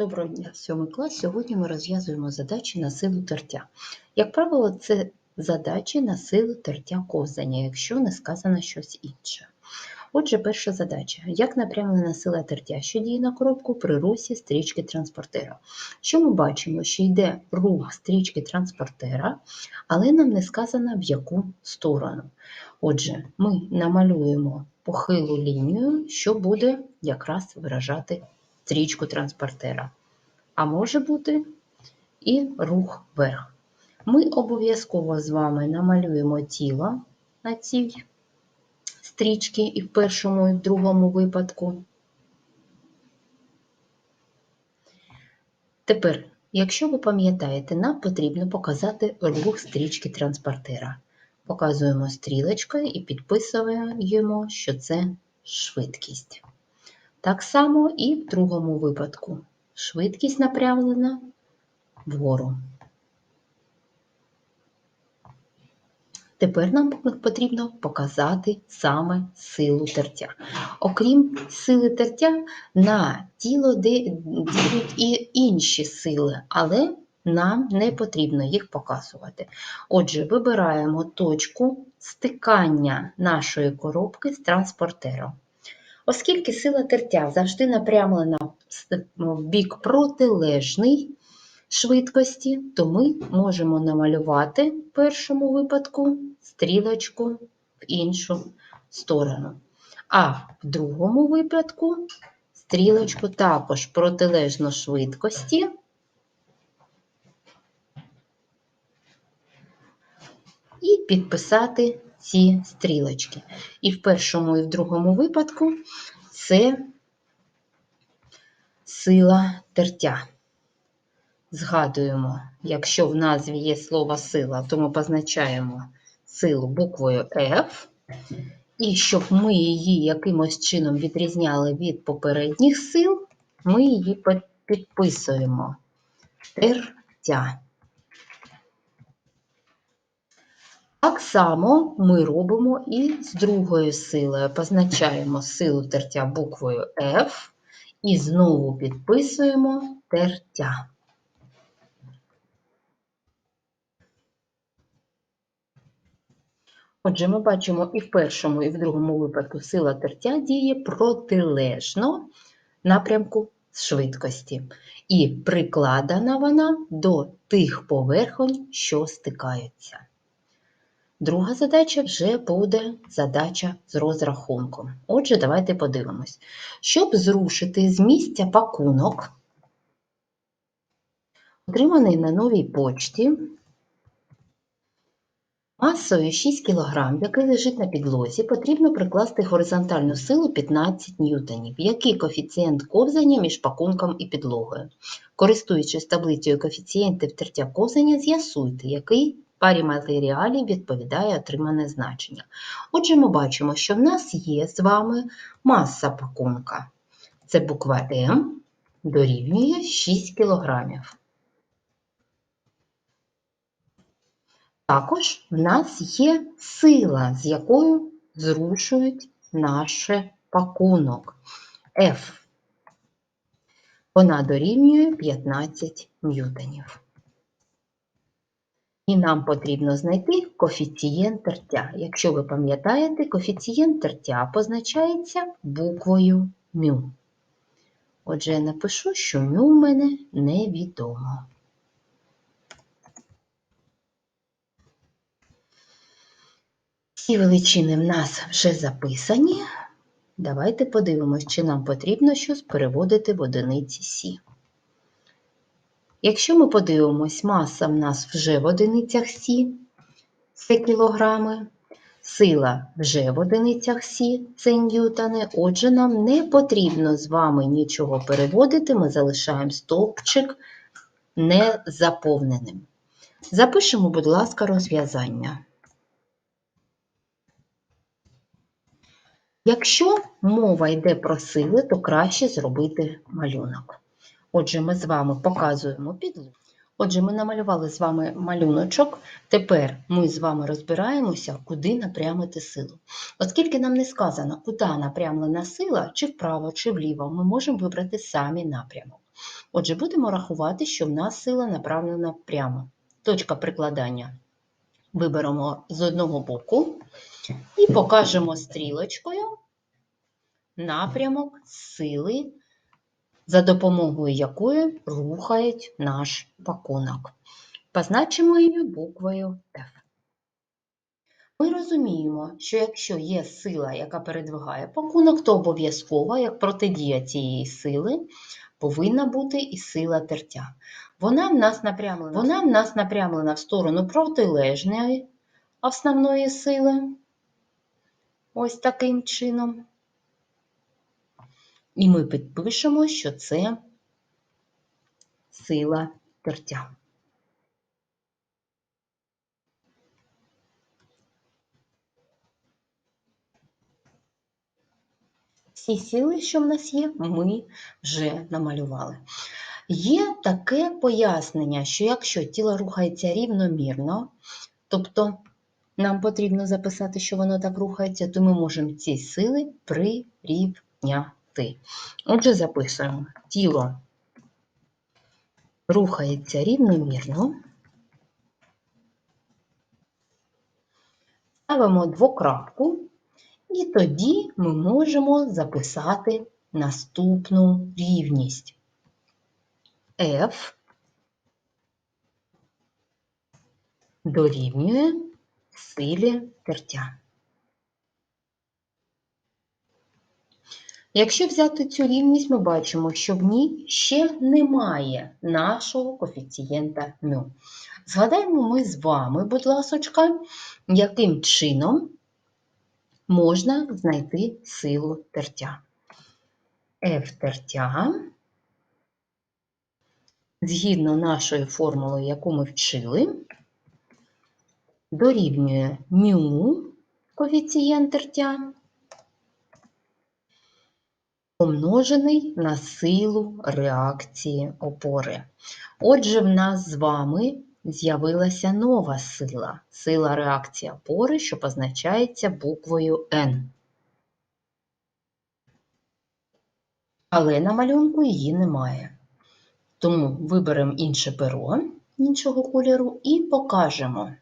Доброго дня, 7 клас. Сьогодні ми розв'язуємо задачі на силу тертя. Як правило, це задачі на силу тертя ковзання, якщо не сказано щось інше. Отже, перша задача. Як напрямлена сила тертя, що діє на коробку при русі стрічки транспортера? Що ми бачимо, що йде рух стрічки транспортера, але нам не сказано в яку сторону. Отже, ми намалюємо похилу лінію, що буде якраз виражати стрічку транспортера. А може бути і рух вверх. Ми обов'язково з вами намалюємо тіло на цій стрічці і в першому, і в другому випадку. Тепер, якщо ви пам'ятаєте, нам потрібно показати рух стрічки транспортера. Показуємо стрілочкою і підписуємо, що це швидкість. Так само і в другому випадку. Швидкість направлена вгору. Тепер нам потрібно показати саме силу тертя. Окрім сили тертя, на тіло діють і інші сили, але нам не потрібно їх показувати. Отже, вибираємо точку стикання нашої коробки з транспортером. Оскільки сила тертя завжди напрямлена в бік протилежний швидкості, то ми можемо намалювати в першому випадку стрілочку в іншу сторону. А в другому випадку стрілочку також протилежно швидкості. І підписати ці стрілочки. І в першому і в другому випадку це сила тертя. Згадуємо, якщо в назві є слово сила, то ми позначаємо силу буквою F. І щоб ми її якимось чином відрізняли від попередніх сил, ми її підписуємо тертя. Так само ми робимо і з другою силою. Позначаємо силу тертя буквою F і знову підписуємо тертя. Отже, ми бачимо і в першому, і в другому випадку сила тертя діє протилежно напрямку швидкості. І прикладена вона до тих поверхонь, що стикаються. Друга задача вже буде задача з розрахунком. Отже, давайте подивимось. Щоб зрушити з місця пакунок, отриманий на новій почті, масою 6 кг, який лежить на підлозі, потрібно прикласти горизонтальну силу 15 ньютонів. Який коефіцієнт ковзання між пакунком і підлогою? Користуючись таблицею коефіцієнтів тертя ковзання, з'ясуйте, який парі матеріалів відповідає отримане значення. Отже, ми бачимо, що в нас є з вами маса пакунка. Це буква М дорівнює 6 кг. Також в нас є сила, з якою зрушують наш пакунок F. Вона дорівнює 15 ньютонів. І нам потрібно знайти коефіцієнт тертя. Якщо ви пам'ятаєте, коефіцієнт тертя позначається буквою μ. Отже, я напишу, що μ у мене невідомо. Всі величини в нас вже записані. Давайте подивимось, чи нам потрібно щось переводити в одиниці Сі. Якщо ми подивимось, маса в нас вже в одиницях Сі, це кілограми, сила вже в одиницях Сі, це ньютони, отже, нам не потрібно з вами нічого переводити, ми залишаємо стовпчик незаповненим. Запишемо, будь ласка, розв'язання. Якщо мова йде про сили, то краще зробити малюнок. Отже, ми з вами показуємо підлогу. Отже, ми намалювали з вами малюночок. Тепер ми з вами розбираємося, куди напрямити силу. Оскільки нам не сказано, куди напрямлена сила, чи вправо, чи вліво, ми можемо вибрати самі напрямок. Отже, будемо рахувати, що в нас сила направлена прямо. Точка прикладання виберемо з одного боку і покажемо стрілочкою напрямок сили, за допомогою якої рухають наш пакунок. Позначимо її буквою F. Ми розуміємо, що якщо є сила, яка передвигає пакунок, то обов'язково, як протидія цієї сили, повинна бути і сила тертя. Вона в нас напрямлена, вона в нас напрямлена в сторону протилежної основної сили. Ось таким чином. І ми підпишемо, що це сила тертя. Всі сили, що в нас є, ми вже намалювали. Є таке пояснення, що якщо тіло рухається рівномірно, тобто нам потрібно записати, що воно так рухається, то ми можемо ці сили прирівняти. Отже, записуємо: тіло рухається рівномірно. Ставимо двокрапку, і тоді ми можемо записати наступну рівність. F дорівнює силі тертя. Якщо взяти цю рівність, ми бачимо, що в ній ще немає нашого коефіцієнта μ. Згадаємо ми з вами, будь ласочка, яким чином можна знайти силу тертя. F тертя, згідно нашої формули, яку ми вчили, дорівнює μ коефіцієнт тертя, помножений на силу реакції опори. Отже, в нас з вами з'явилася нова сила сила реакції опори, що позначається буквою N. Але на малюнку її немає. Тому виберемо інше перо іншого кольору і покажемо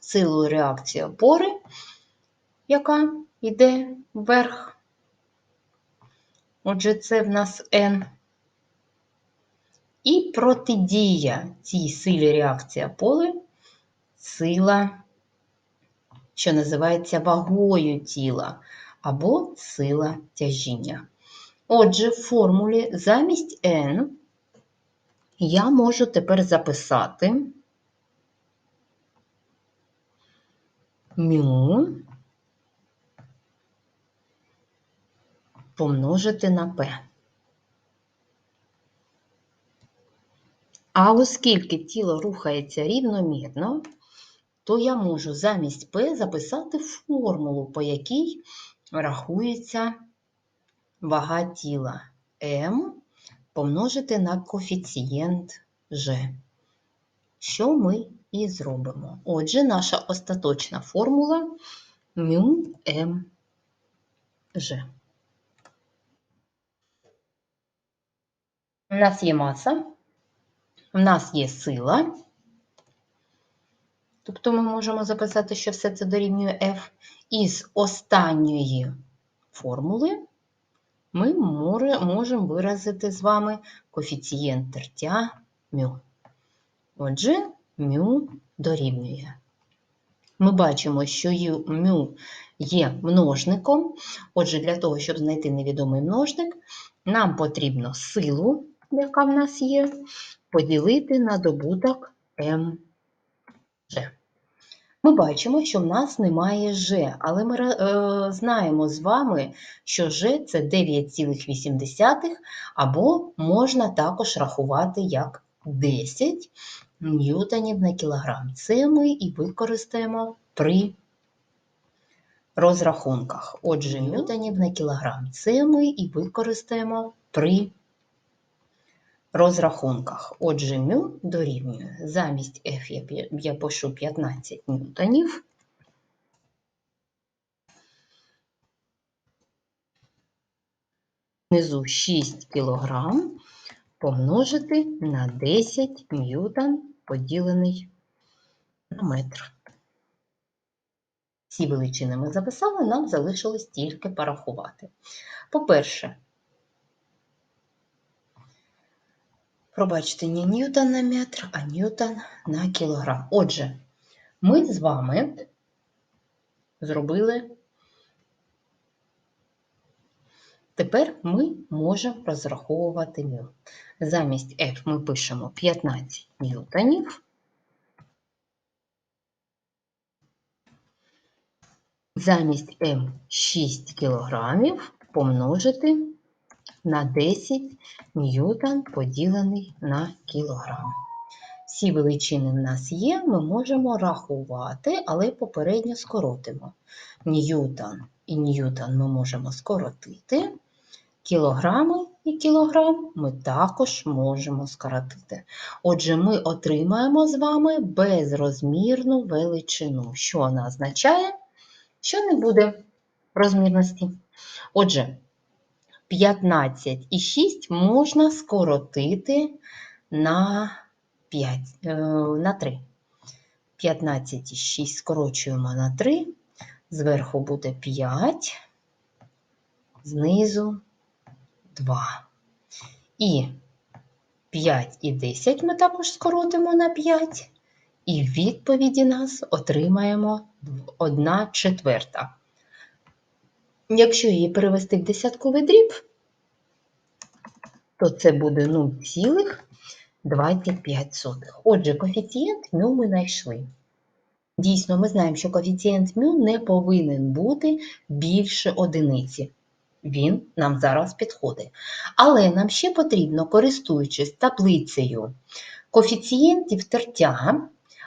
силу реакції опори, яка йде вверх. Отже, це в нас N. І протидія цій силі реакція поли сила, що називається вагою тіла, або сила тяжіння. Отже, в формулі замість n я можу тепер записати μ помножити на p. А оскільки тіло рухається рівномірно, то я можу замість P записати формулу, по якій рахується вага тіла М помножити на коефіцієнт G. Що ми і зробимо. Отже, наша остаточна формула μ G. У нас є маса, у нас є сила, тобто ми можемо записати, що все це дорівнює F. і з останньої формули ми можемо виразити з вами коефіцієнт тертя мю. Отже, μ дорівнює. Ми бачимо, що мю є множником. Отже, для того, щоб знайти невідомий множник, нам потрібно силу яка в нас є, поділити на добуток МЖ. Ми бачимо, що в нас немає Ж, але ми е, знаємо з вами, що Ж це 9,8, або можна також рахувати як 10 ньютонів на кілограм. Це ми і використаємо при розрахунках. Отже, ньютонів на кілограм. Це ми і використаємо при розрахунках. Отже, μ дорівнює замість F я, пишу 15 ньютонів. Внизу 6 кілограм. помножити на 10 ньютон поділений на метр. Ці величини ми записали, нам залишилось тільки порахувати. По-перше, пробачте, не ньютон на метр, а ньютон на кілограм. Отже, ми з вами зробили. Тепер ми можемо розраховувати мю. Замість F ми пишемо 15 ньютонів. Замість М 6 кілограмів помножити на 10 ньютон поділений на кілограм. Всі величини в нас є, ми можемо рахувати, але попередньо скоротимо. Ньютон і ньютон ми можемо скоротити. Кілограми і кілограм ми також можемо скоротити. Отже, ми отримаємо з вами безрозмірну величину, що вона означає, що не буде розмірності. Отже, 15 і 6 можна скоротити на 5, е, на 3. 15 і 6 скорочуємо на 3, зверху буде 5, знизу 2. І 5 і 10 ми також скоротимо на 5, і в відповіді нас отримаємо 1 четверта. Якщо її перевести в десятковий дріб, то це буде 0,25. Отже, коефіцієнт μ ми знайшли. Дійсно, ми знаємо, що коефіцієнт μ не повинен бути більше одиниці. Він нам зараз підходить. Але нам ще потрібно, користуючись таблицею коефіцієнтів тертя,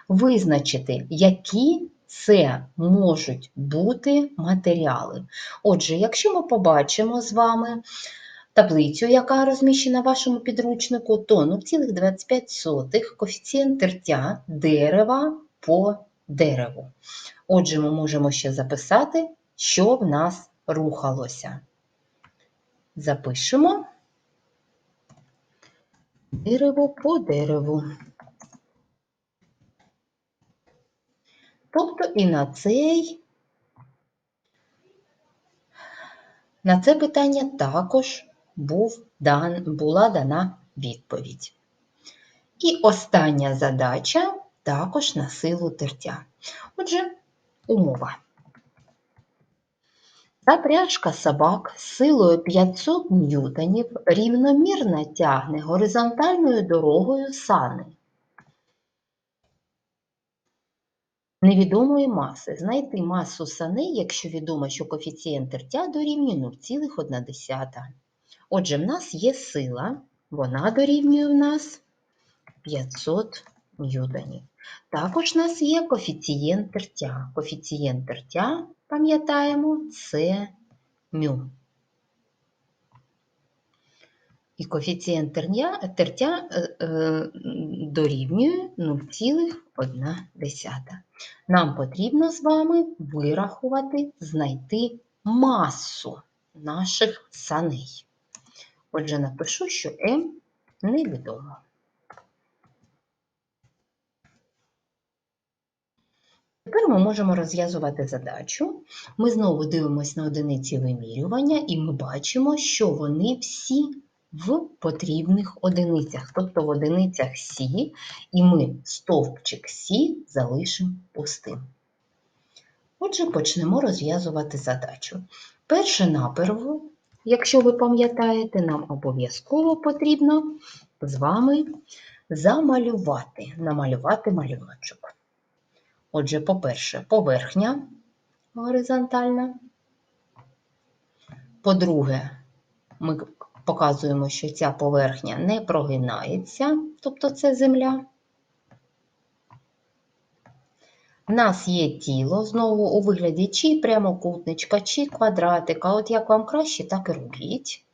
визначити, які це можуть бути матеріали. Отже, якщо ми побачимо з вами таблицю, яка розміщена в вашому підручнику, то 0,25 коефіцієнт тертя дерева по дереву. Отже, ми можемо ще записати, що в нас рухалося. Запишемо дерево по дереву. Тобто і на цей, на це питання також був дан, була дана відповідь. І остання задача також на силу тертя. Отже, умова. Запряжка собак з силою 500 ньютонів рівномірно тягне горизонтальною дорогою сани. Невідомої маси. Знайти масу саней, якщо відомо, що коефіцієнт тертя дорівнює 0,1. Отже, в нас є сила, вона дорівнює в нас 500 ньютонів. Також в нас є коефіцієнт тертя. Коефіцієнт тертя, пам'ятаємо, це мю. І коефіцієнт тертя, тертя е, е, дорівнює 0,1. Нам потрібно з вами вирахувати, знайти масу наших саней. Отже, напишу, що М невідомо. Тепер ми можемо розв'язувати задачу. Ми знову дивимося на одиниці вимірювання, і ми бачимо, що вони всі в потрібних одиницях, тобто в одиницях Сі, і ми стовпчик Сі залишимо пустим. Отже, почнемо розв'язувати задачу. Перше наперво, якщо ви пам'ятаєте, нам обов'язково потрібно з вами замалювати, намалювати малюночок. Отже, по-перше, поверхня горизонтальна. По-друге, ми показуємо, що ця поверхня не прогинається, тобто це земля. У нас є тіло, знову у вигляді чи прямокутничка, чи квадратика, от як вам краще, так і робіть.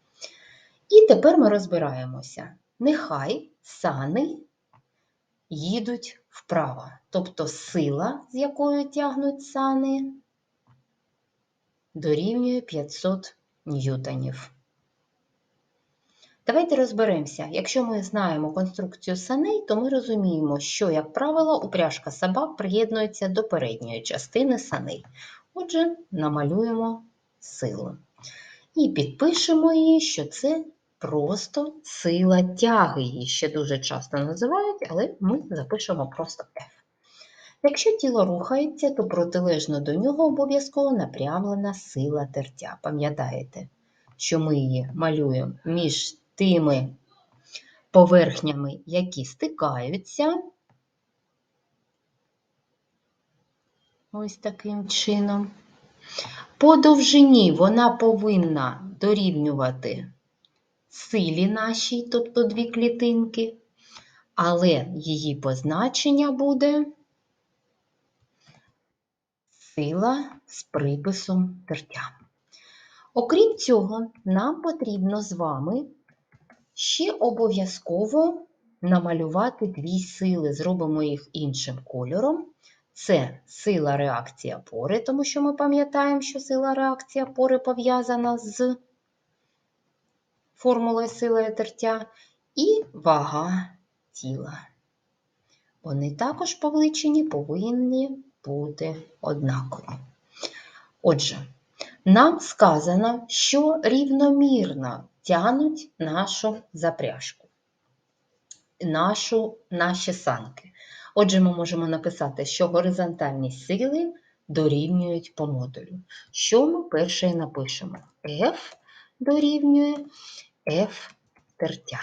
І тепер ми розбираємося. Нехай сани їдуть вправо. Тобто сила, з якою тягнуть сани, дорівнює 500 ньютонів. Давайте розберемося. Якщо ми знаємо конструкцію саней, то ми розуміємо, що, як правило, упряжка собак приєднується до передньої частини саней. Отже, намалюємо силу. І підпишемо її, що це просто сила тяги. Її ще дуже часто називають, але ми запишемо просто F. Якщо тіло рухається, то протилежно до нього обов'язково напрямлена сила тертя. Пам'ятаєте, що ми її малюємо між тими поверхнями, які стикаються. Ось таким чином. По довжині вона повинна дорівнювати силі нашій, тобто дві клітинки, але її позначення буде сила з приписом тертя. Окрім цього, нам потрібно з вами ще обов'язково намалювати дві сили. Зробимо їх іншим кольором. Це сила реакції опори, тому що ми пам'ятаємо, що сила реакції опори пов'язана з формулою сили тертя, і вага тіла. Вони також по величині повинні бути однакові. Отже, нам сказано, що рівномірно тягнуть нашу запряжку, нашу, наші санки. Отже, ми можемо написати, що горизонтальні сили дорівнюють по модулю. Що ми перше напишемо? F дорівнює F тертя.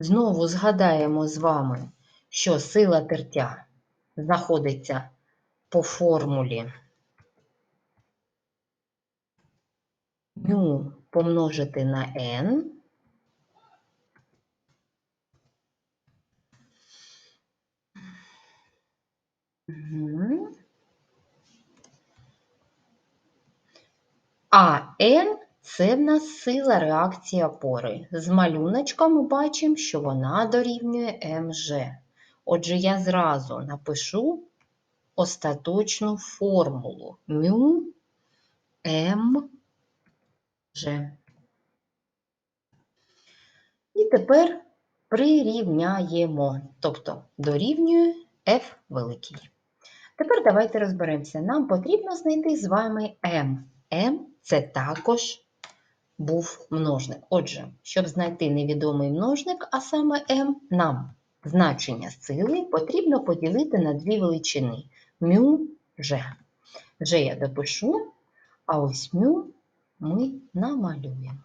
Знову згадаємо з вами, що сила тертя знаходиться по формулі μ помножити на n. А N – це в нас сила реакції опори. З малюночка ми бачимо, що вона дорівнює МЖ. Отже, я зразу напишу остаточну формулу μ МЖ. І тепер прирівняємо, тобто дорівнює F великий. Тепер давайте розберемося. Нам потрібно знайти з вами m. m – це також був множник. Отже, щоб знайти невідомий множник, а саме m, нам значення сили потрібно поділити на дві величини μ, ж. Ж я допишу, а ось μ ми намалюємо.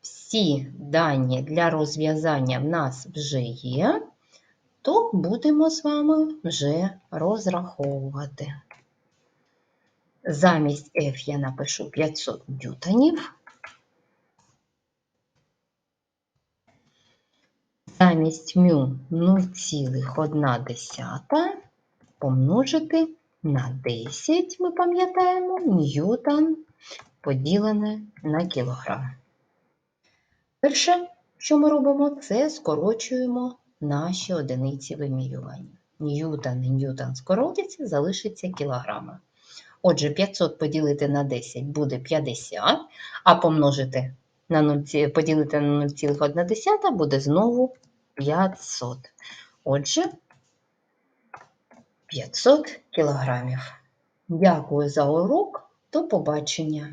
Всі дані для розв'язання в нас вже є то будемо з вами вже розраховувати. Замість F я напишу 500 ньютонів. Замість μ 0,1 помножити на 10, ми пам'ятаємо, ньютон поділене на кілограм. Перше, що ми робимо, це скорочуємо наші одиниці вимірювання. Ньютон і ньютон скоротиться, залишиться кілограми. Отже, 500 поділити на 10 буде 50, а помножити на 0, поділити на 0,1 буде знову 500. Отже, 500 кілограмів. Дякую за урок. До побачення!